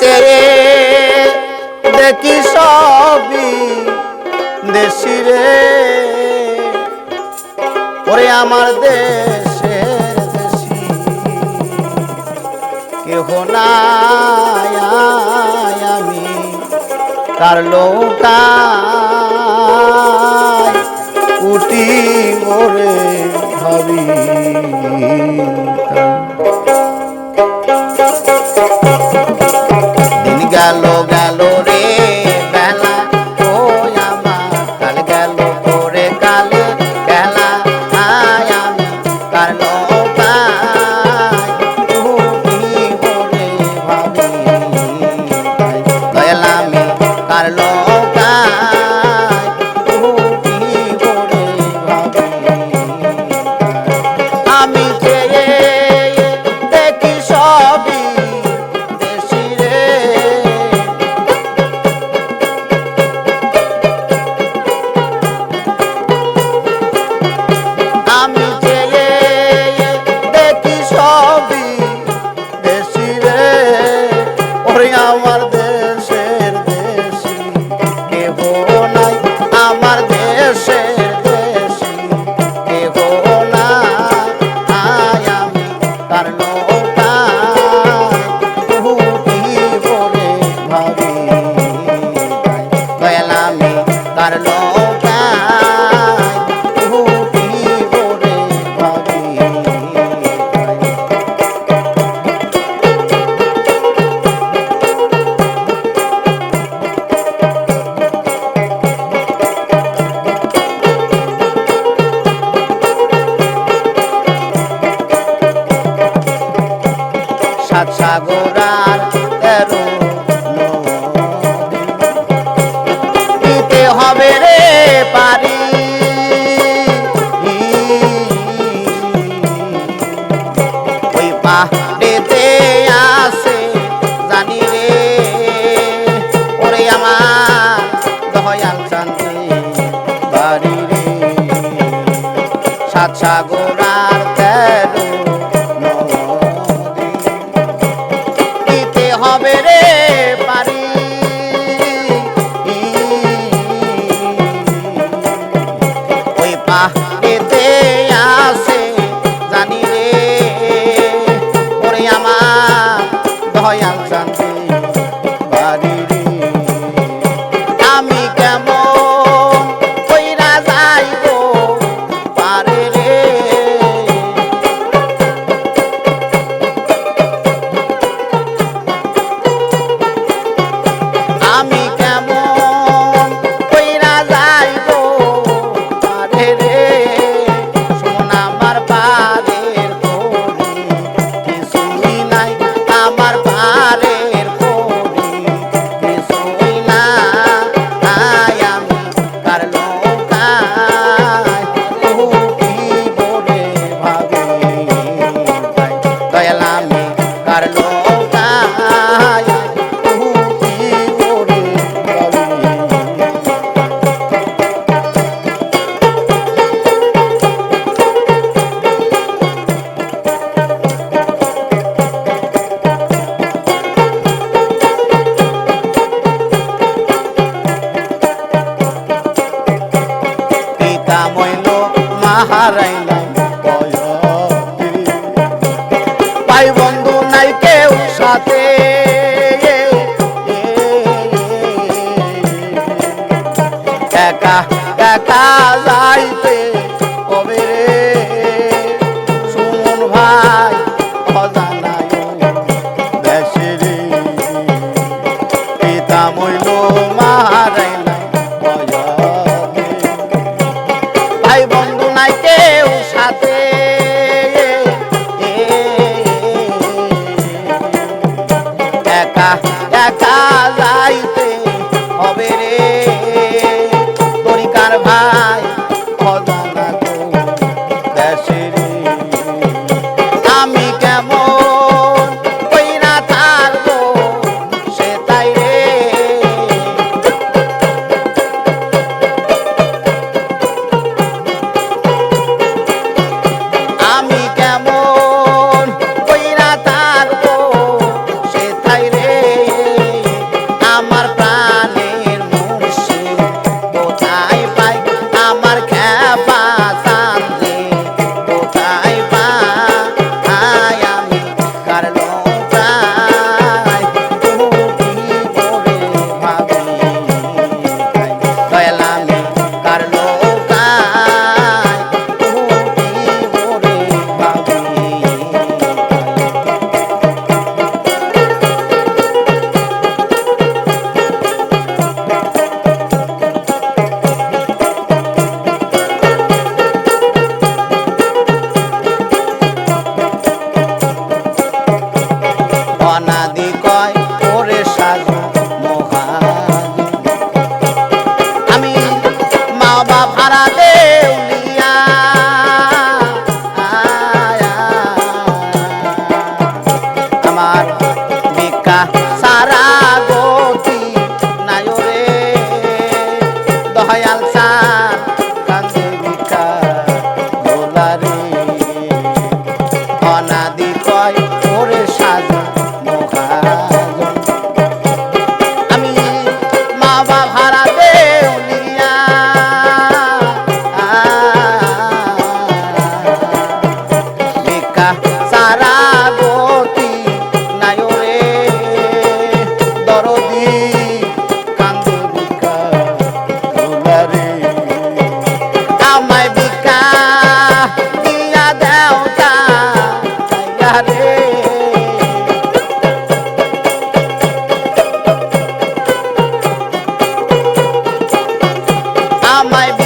চেয়ে দেখি সবই দেশি রে। ওরে আমার দেশে দেশি। কেহ না আমি, তার লৌকা উটি মোরে ভাবি regalo. পারি রে। সাত সাগর রাতে যাইতে কবে রে। ভাই da casa inteira. my.